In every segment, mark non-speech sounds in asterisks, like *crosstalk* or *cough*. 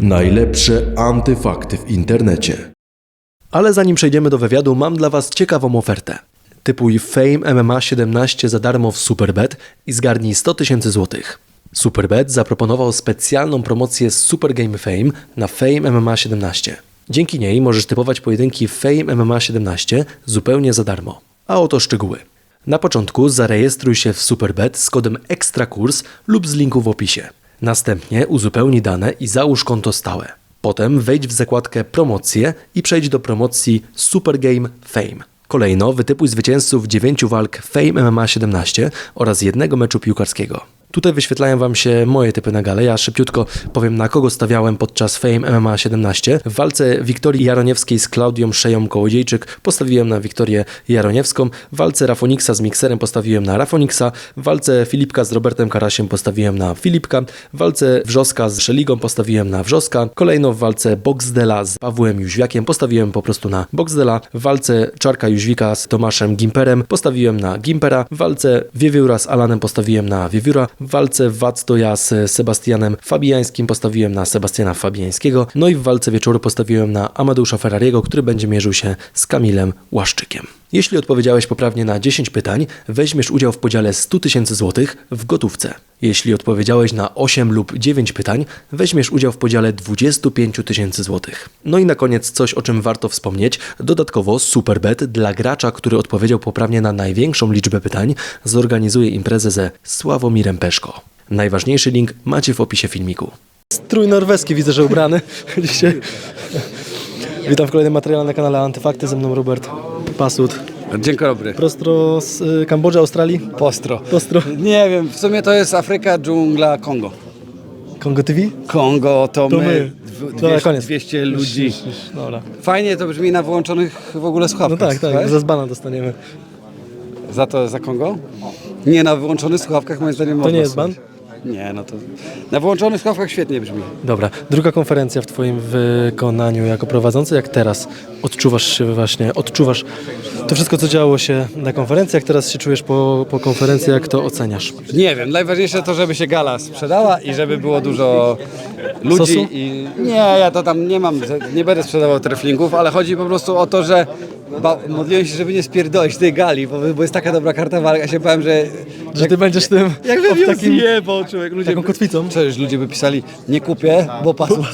Najlepsze antyfakty w internecie. Ale zanim przejdziemy do wywiadu, mam dla Was ciekawą ofertę. Typuj Fame MMA 17 za darmo w Superbet i zgarnij 100 tysięcy złotych. Superbet zaproponował specjalną promocję Super Game Fame na Fame MMA 17. Dzięki niej możesz typować pojedynki Fame MMA 17 zupełnie za darmo. A oto szczegóły. Na początku zarejestruj się w Superbet z kodem EKSTRAKURS lub z linku w opisie. Następnie uzupełnij dane i załóż konto stałe. Potem wejdź w zakładkę Promocje i przejdź do promocji Super Game Fame. Kolejno wytypuj zwycięzców 9 walk Fame MMA 17 oraz jednego meczu piłkarskiego. Tutaj wyświetlają Wam się moje typy na galę. Ja szybciutko powiem, na kogo stawiałem podczas Fame MMA 17. W walce Wiktorii Jaroniewskiej z Klaudią Szeją Kołodziejczyk postawiłem na Wiktorię Jaroniewską. W walce Rafoniksa z Mikserem postawiłem na Rafoniksa. W walce Filipka z Robertem Karasiem postawiłem na Filipka. W walce Wrzoska z Szeligą postawiłem na Wrzoska. Kolejno w walce Boxdela z Pawłem Jóźwiakiem postawiłem po prostu na Boxdela. W walce Czarka Jóźwika z Tomaszem Gimperem postawiłem na Gimpera. W walce Wiewióra z Alanem postawiłem na Wiewióra. W walce Wactoja z Sebastianem Fabiańskim postawiłem na Sebastiana Fabiańskiego. No i w walce wieczoru postawiłem na Amadeusza Ferrariego, który będzie mierzył się z Kamilem Łaszczykiem. Jeśli odpowiedziałeś poprawnie na 10 pytań, weźmiesz udział w podziale 100 tysięcy złotych w gotówce. Jeśli odpowiedziałeś na 8 lub 9 pytań, weźmiesz udział w podziale 25 tysięcy złotych. No i na koniec coś, o czym warto wspomnieć. Dodatkowo Superbet dla gracza, który odpowiedział poprawnie na największą liczbę pytań, zorganizuje imprezę ze Sławomirem Peszko. Najważniejszy link macie w opisie filmiku. Strój norweski widzę, że ubrany. *laughs* Dzisiaj. Witam w kolejnym materiale na kanale Antyfakty. Ze mną Robert Pasut. Dzień dobry. Prostro z y, Kambodży, Australii. Postro. Postro. Nie wiem, w sumie to jest Afryka, dżungla, Kongo. Kongo TV? Kongo to, To my, my. dw- Dobra, 200, koniec. 200 ludzi. Już, już, Dobra. Fajnie to brzmi na wyłączonych w ogóle No słuchawkach. tak, tak, słuchaj? za zbana dostaniemy. Za to, za Kongo? Nie, na wyłączonych słuchawkach moim zdaniem To można nie jest słuchać. Nie, no to... Na wyłączonych słuchawkach świetnie brzmi. Dobra, druga konferencja w Twoim wykonaniu jako prowadzący, jak teraz odczuwasz się właśnie, odczuwasz to wszystko, co działo się na konferencji, jak teraz się czujesz po, po konferencji, jak to oceniasz? Nie wiem, najważniejsze to, żeby się gala sprzedała i żeby było dużo ludzi Sosu? i nie, ja to tam nie mam, nie będę sprzedawał treflingów, ale chodzi po prostu o to, że ba, modliłem się, żeby nie spierdolić tej gali, bo, bo jest taka dobra karta walka, ja się bałem, że Że Ty będziesz tym jakby ob- ją takim, zjebał człowiek, ludzie taką by, kotwicą. Przecież ludzie by pisali, nie kupię, bo pasło. *laughs*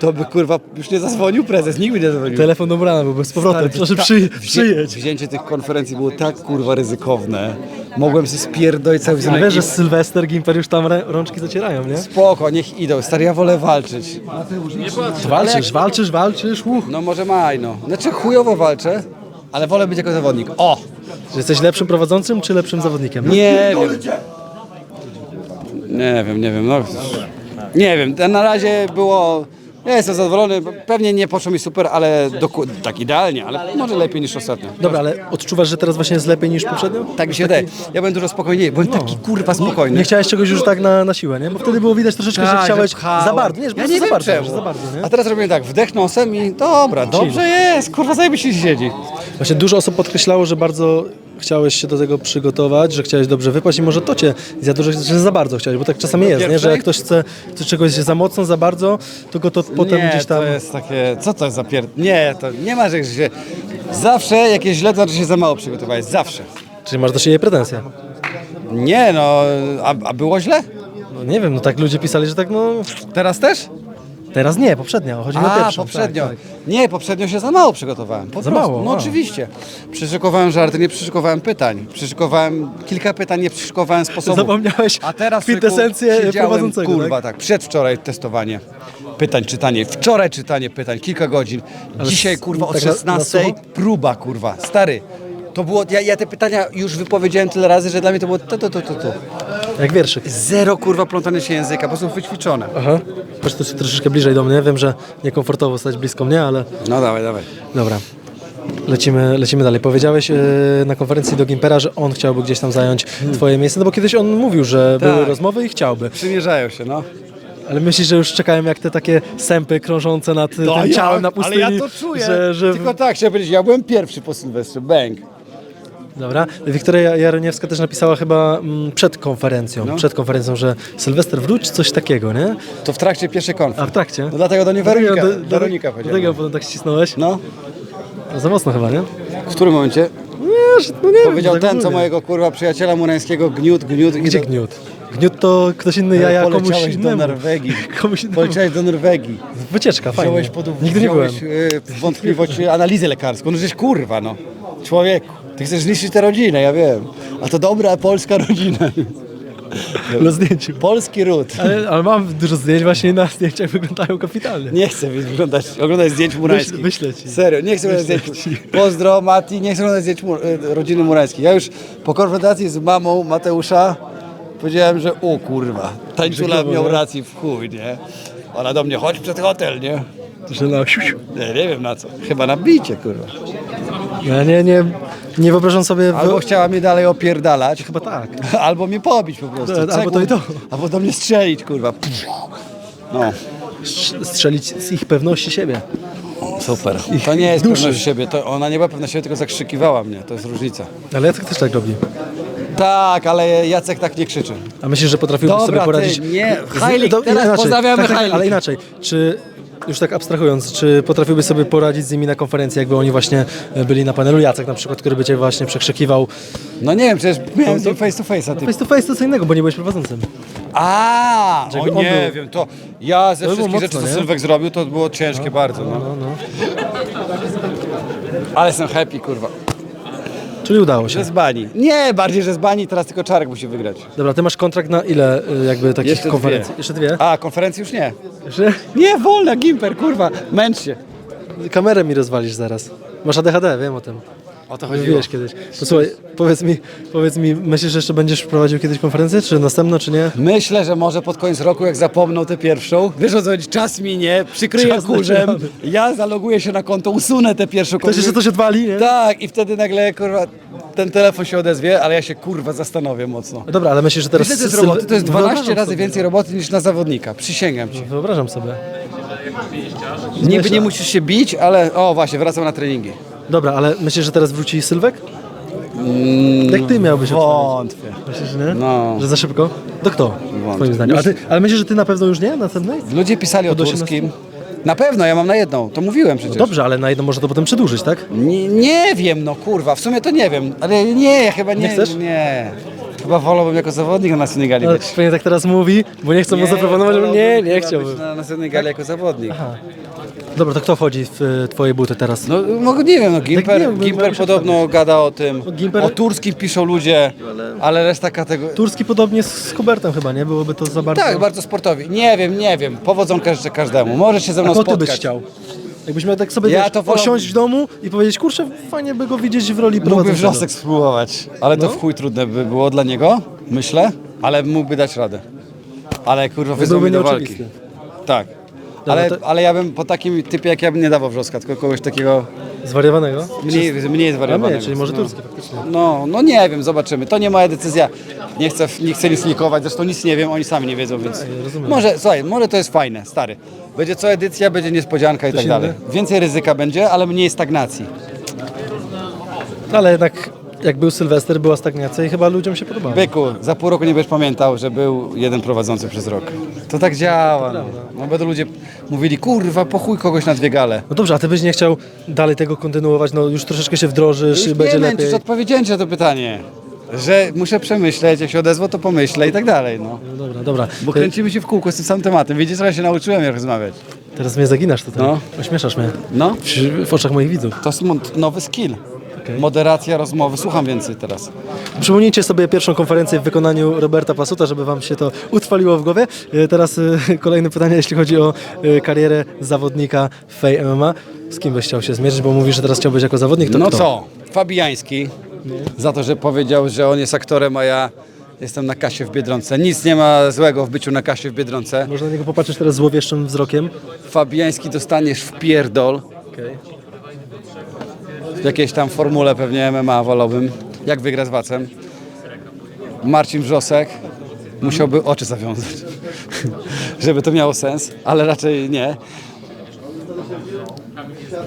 to by kurwa już nie zadzwonił prezes, nikt by nie zadzwonił. Telefon do brana byłby z powrotem, proszę Ta- przy, wzię- przyjedź. Wzięcie tych konferencji było tak kurwa ryzykowne. Mogłem się spierdolić cały A wizerunek wiesz, i- że Sylwester, Gimper już tam rączki zacierają, nie? Spoko, niech idą. Stary, ja wolę walczyć. Walczysz, walczysz, walczysz, uch. No może maj, no. Znaczy chujowo walczę, ale wolę być jako zawodnik. O! Że jesteś lepszym prowadzącym, czy lepszym zawodnikiem? Nie wiem. Nie wiem, nie wiem, no. Nie wiem, na razie było... Ja jestem zadowolony, pewnie nie poszło mi super, ale doku- tak idealnie, ale może lepiej niż ostatnio. Dobra, ale odczuwasz, że teraz właśnie jest lepiej niż poprzednio? Tak mi się wydaje. Ja byłem dużo spokojniejszy, byłem taki kurwa spokojny. Nie chciałeś czegoś już tak na, na siłę, nie? Bo wtedy było widać troszeczkę, że Tak, chciałeś pchałem. za bardzo. Nie, że po ja prostu nie za wiem bardzo, czemu. że za bardzo, nie? A teraz robię tak, wdech nosem i dobra, dobrze jest, kurwa zajebiście się siedzi. Właśnie dużo osób podkreślało, że bardzo chciałeś się do tego przygotować, że chciałeś dobrze wypaść i może to cię zjadło, że, że za bardzo chciałeś, bo tak czasami jest, nie? Że jak ktoś chce chce czegoś za mocno, za bardzo, to go to potem nie, gdzieś tam... to jest takie, co to jest za pier... Nie, to nie ma, że się... Zawsze jakieś źle, to znaczy się za mało przygotowałeś, zawsze. Czyli masz do siebie pretensje. Nie no, a, a było źle? No nie wiem, no tak ludzie pisali, że tak no... Teraz też? Teraz nie, poprzednio, chodzi o A, pierwszą. poprzednio. Tak, tak. Nie, poprzednio się za mało przygotowałem. Po Za prostu. mało? No A. oczywiście. Przyszykowałem żarty, nie przyszykowałem pytań. Przyszykowałem kilka pytań, nie przyszykowałem sposobu. Zapomniałeś A teraz kwintesencję siedziałem, prowadzącego, Kurwa, tak? Przedwczoraj testowanie pytań, czytanie. Wczoraj czytanie pytań, kilka godzin. Dzisiaj, s- kurwa, o tak na- na 16 sucho? próba, kurwa. Stary. To było, ja, ja te pytania już wypowiedziałem tyle razy, że dla mnie to było to, to, to, to, to. Jak wierszyk. Zero, kurwa, plątania się języka, po prostu wyćwiczone. Aha. Chodź tu troszeczkę bliżej do mnie, wiem, że niekomfortowo stać blisko mnie, ale... No dawaj, dawaj. Dobra. Lecimy, lecimy dalej. Powiedziałeś e, na konferencji do Gimpera, że on chciałby gdzieś tam zająć twoje miejsce, no bo kiedyś on mówił, że Tak. były rozmowy i chciałby. Przymierzają się, no. Ale myślisz, że już czekają jak te takie sępy krążące nad tym No ciałem jak? na pustyni? Ale ja to czuję. Że, że... Tylko tak, chciałem powiedzieć, ja byłem pierwszy po Sylwestrze, bang. Dobra. Wiktoria Jaroniewska też napisała chyba mm, przed konferencją, No. przed konferencją, że Sylwester wróć, coś takiego, nie? To w trakcie pierwszej A konferencji. w trakcie? No dlatego do niej Dlatego- Weronika, do- Weronika do, do tego potem tak ścisnąłeś? No, No, za mocno chyba, nie? w którym momencie? Nie, że- no nie Powiedział wiem, tak ten, co mojego kurwa przyjaciela murańskiego, gniót, gniót. Gdzie gniót? Gniót to ktoś inny, ja, ja komuś Poleciałeś do innemu. Norwegii. *laughs* Komuś innemu. Poleciałeś do Norwegii. Wycieczka, fajnie. Wziąłeś pod Nigdy nie byłem. wziąłeś, y, w wątpliwość y, analizę lekarską. No żeś kurwa, no. Człowieku, ty chcesz zniszczyć tę rodzinę, ja wiem. A to dobra polska rodzina. *laughs* Na zdjęciu. Polski ród. Ale, ale mam dużo zdjęć właśnie na zdjęciach wyglądają kapitalnie. Nie chcę wyglądać, oglądać zdjęć murańskich. Wyślę- ci. Serio, nie chcę oglądać zdjęć. Pozdro, Mati, nie chcę oglądać zdjęć mur, y, rodziny murańskiej. Ja już po konfrontacji z mamą Mateusza powiedziałem, że o kurwa, tańczula Grzybowo, miał nie? rację w chuj, nie? Ona do mnie, chodź przed hotel, nie? Że na. Nie, nie wiem na co. Chyba na bicie, kurwa. Ja nie, nie, nie wyobrażam sobie... Albo chciała mnie dalej opierdalać, Chyba tak. *laughs* albo mnie pobić po prostu. Albo to i to. Albo do mnie strzelić, kurwa. No, Strz- Strzelić z ich pewności siebie. super. To nie jest duszy. pewność siebie, to ona nie była pewna siebie, tylko zakrzykiwała mnie, to jest różnica. Ale Jacek też tak robi. Tak, ale Jacek tak nie krzyczy. A myślisz, że potrafiłbyś Dobra, sobie ty, poradzić... nie. Z- Hajlik, to- teraz pozdrawiamy tak, tak. Ale inaczej, czy... Już tak abstrahując, czy potrafiłbyś sobie poradzić z nimi na konferencji, jakby oni właśnie byli na panelu? Jacek na przykład, który by cię właśnie przekrzykiwał No nie wiem, przecież miałem z To- nim face to face, a ty... face to face, to co innego, bo nie byłeś prowadzącym. A, o jakby on nie był- wiem, to ja ze było wszystkich rzeczy, mocno, co nie? Sylwek zrobił, to było ciężkie bardzo, no. No, no. Ale jestem happy, kurwa. Czyli udało się. Że z bani. Nie, bardziej, że z bani, teraz tylko Czarek musi wygrać. Dobra, ty masz kontrakt na ile y, jakby takich Jeszcze konferencji? dwie. Jeszcze dwie? A, konferencji już nie. Jeszcze? Nie, wolna, Gimper, kurwa, męcz się. Kamerę mi rozwalisz zaraz. Masz ADHD, wiem o tym. O to Mówiłeś kiedyś. Posłuchaj, powiedz mi, powiedz mi, myślisz, że jeszcze będziesz prowadził kiedyś konferencję, czy następną, czy nie? Myślę, że może pod koniec roku, jak zapomną tę pierwszą, wiesz o co chodzi, czas minie, przykryję Czas kurzem, ja zaloguję się na konto, usunę tę pierwszą Ktoś jeszcze coś odwali, nie? Tak, i wtedy nagle, kurwa, ten telefon się odezwie, ale ja się, kurwa, zastanowię mocno. No Dobra, ale myślisz, że teraz... Że to jest roboty, to jest 12 Wyobrażam razy sobie. więcej roboty niż na zawodnika, przysięgam ci. Wyobrażam sobie. Niby nie musisz się bić, ale, o właśnie, wracam na treningi. Dobra, ale myślisz, że teraz wróci Sylwek? Jak ty miałbyś odwalić? Wątpię. Myślisz, że nie? No. Że za szybko? To kto? Twoim zdaniem. A ty, ale myślisz, że ty na pewno już nie? Następnej? Ludzie pisali o Od 18? Turskim. Na pewno, ja mam na jedną, to mówiłem przecież. Dobrze, ale na jedno można to potem przedłużyć, tak? Nie, nie wiem, no kurwa, w sumie to nie wiem, ale nie, chyba nie. Nie chcesz? Nie. Chyba wolałbym jako zawodnik na Senegali Ale być. pewnie tak teraz mówi, bo nie chcę mu zaproponować, że wolałbym nie, nie chyba chciałbym. być Na, na Senegali jako zawodnik. Dobra, to kto wchodzi w e, twoje buty teraz? No, mogę, nie wiem, no, Gimper, nie wiem, Gimper podobno gada o tym. Gimper- O Turskim piszą ludzie, ale reszta kategorii. Turski podobnie z, z Hubertem chyba, nie? Byłoby to za bardzo... Tak, bardzo sportowi. Nie wiem, nie wiem. Powodzonka życzę każdemu. Może się ze A mną ty spotkać. byś chciał? Jakbyś miał tak sobie Ja wiesz, to osiąść w domu i powiedzieć, kurczę, fajnie by go widzieć w roli Mógłby prowadzącego. wrzosek spróbować, ale to No. w chuj trudne by było dla niego, myślę, ale mógłby dać radę. Ale kurwa, wyzwał mnie do walki. nieoczywisty. Tak. Ale, to- ale ja bym po takim typie jak ja bym nie dawał wrzoska, tylko kogoś takiego Zwariowanego? mniej, mniej A zwariowanego. nie, czyli może no. Turski faktycznie. No, no nie wiem, zobaczymy. To nie moja decyzja. Nie chcę, nie chcę nic likować, zresztą nic nie wiem, oni sami nie wiedzą, więc... rozumiem. Może, słuchaj, może to jest fajne, stary. Będzie co edycja, będzie niespodzianka i tak dalej. Więcej ryzyka będzie, ale mniej stagnacji. Ale jednak jak był Sylwester, była stagnacja i chyba ludziom się podobało. Byku, za pół roku nie będziesz pamiętał, że był jeden prowadzący przez rok. To tak działa. No, no będą ludzie mówili, kurwa, po chuj kogoś na dwie gale. No dobrze, a ty byś nie chciał dalej tego kontynuować, no już troszeczkę się wdrożysz i Już będzie nie lepiej. męczysz, odpowiedziałem ci na to pytanie. Że muszę przemyśleć, jak się odezwą, to pomyślę i tak dalej, no. No dobra, dobra. Bo Ty, kręcimy się w kółko z tym samym tematem. Widzisz, że ja się nauczyłem jak rozmawiać. teraz mnie zaginasz tutaj. No. Ośmieszasz mnie. No, W, w oczach moich widzów. to jest mon- nowy skill. Moderacja rozmowy. Słucham więcej teraz. Przypomnijcie sobie pierwszą konferencję w wykonaniu Roberta Pasuta, żeby wam się to utrwaliło w głowie. E, Teraz e, *laughs* kolejne pytanie, jeśli chodzi o e, karierę zawodnika w Fej MMA. Z kim byś chciał się zmierzyć, bo mówisz, że teraz chciałbyś jako zawodnik, to No kto? co? Fabiański. Za to, że powiedział, że on jest aktorem, a ja jestem na kasie w Biedronce. Nic nie ma złego w byciu na kasie w Biedronce. Można na niego popatrzeć teraz złowieszczym wzrokiem. Fabiański dostaniesz w pierdol. Okay. Jakiejś tam formule pewnie MMA wolałbym. Jak wygra z Wacem. Marcin Wrzosek musiałby oczy zawiązać, *laughs* żeby to miało sens, ale raczej nie.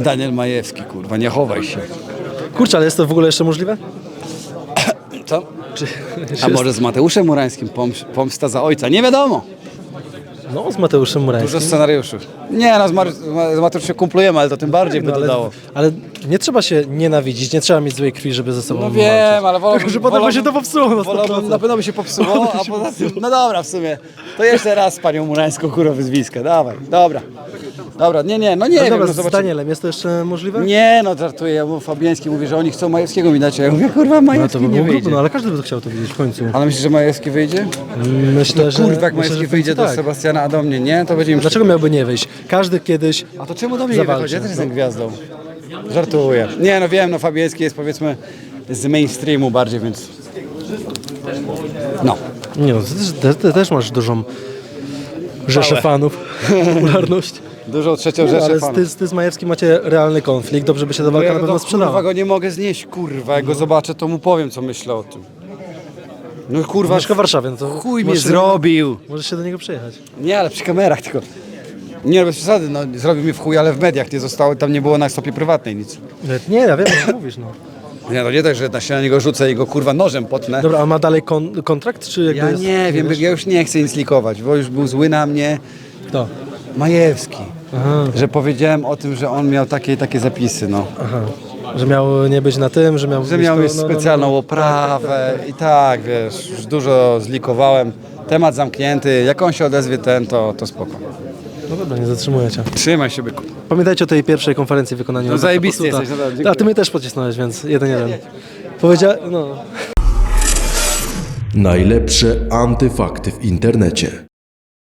Daniel Majewski, kurwa, nie chowaj się. Kurczę, ale jest to w ogóle jeszcze możliwe? Czy, A może z Mateuszem Murańskim pomś- pomsta za ojca? Nie wiadomo. No, z Mateuszem Murańskim. Dużo scenariuszy. Nie no, z, Mar- z Mateuszem się kumplujemy, ale to tym bardziej by No, to ale, dało. ale nie trzeba się nienawidzić, nie trzeba mieć złej krwi, żeby ze sobą No wiem, ale wolałbym... Tylko, że potem by się to popsuło na wolałbym- 100%. Na pewno by się popsuło, a poza tym... No dobra, w sumie. To jeszcze raz z panią Murańską kurwa wyzwiskę. Dawaj, dobra. Dobra, nie, nie, no nie No wiem, dobra, no z zobaczymy. Danielem jest to jeszcze możliwe? Nie, no żartuję, ja Fabiański mówi, że oni chcą Majewskiego mi dać, a ja mówię, kurwa, No to Majewski by nie było wyjdzie. no ale każdy by chciał to widzieć w końcu. Ale myślisz, że Majewski wyjdzie? Myślę, że... Kurwa, jak myślę, Majewski wyjdzie do tak. Sebastiana, a do mnie nie, to będzie im Dlaczego miałby nie wyjść? Każdy kiedyś... A to czemu do mnie nie Zawalczy. wychodzi? Ja też jestem gwiazdą. Żartuję. Nie, no wiem, no Fabiański jest powiedzmy z mainstreamu bardziej, więc... No. Nie no, ty, też- ty, ty też masz dużą rzeszę fanów, *laughs* popularność. Dużo trzecią Nie, no, rzeszę ale fanów. ty, ty z Majewskim macie realny konflikt, dobrze by się ta walka Ja na pewno kurwa sprzedała. go nie mogę znieść, kurwa. Jak go zobaczę, to mu powiem, co myślę o tym. No kurwa, Mieszka w Warszawie, no to chuj mnie możesz się- zrobił. Możesz się do niego przyjechać. Nie, ale przy kamerach tylko. Nie, bez przesady, no zrobił mi w chuj, ale w mediach nie zostało, tam nie było na stopie prywatnej nic. Nie, ja wiem, co mówisz, no. Nie, no nie tak, że na się na niego rzucę i go kurwa nożem potnę. Dobra, a ma dalej kon kontrakt, czy jakby Ja jest... nie wiem, ja już nie chcę nic likować, bo już był zły na mnie Kto? Majewski. Aha, Że powiedziałem o tym, że on miał takie i takie zapisy, no. aha. Że miał nie być na tym, że miał... Że miał mieć no, no, no. specjalną oprawę i tak, wiesz, już dużo zlikowałem. Temat zamknięty, jak on się odezwie ten, to, to spoko. No dobra, nie zatrzymuję cię. Trzymaj się, byku. Pamiętajcie o tej pierwszej konferencji w wykonaniu No zajebisty jesteś, dobra, dziękuję. A ty mnie też pocisnąłeś, więc jeden jeden. Powiedział, no... Najlepsze antyfakty w internecie.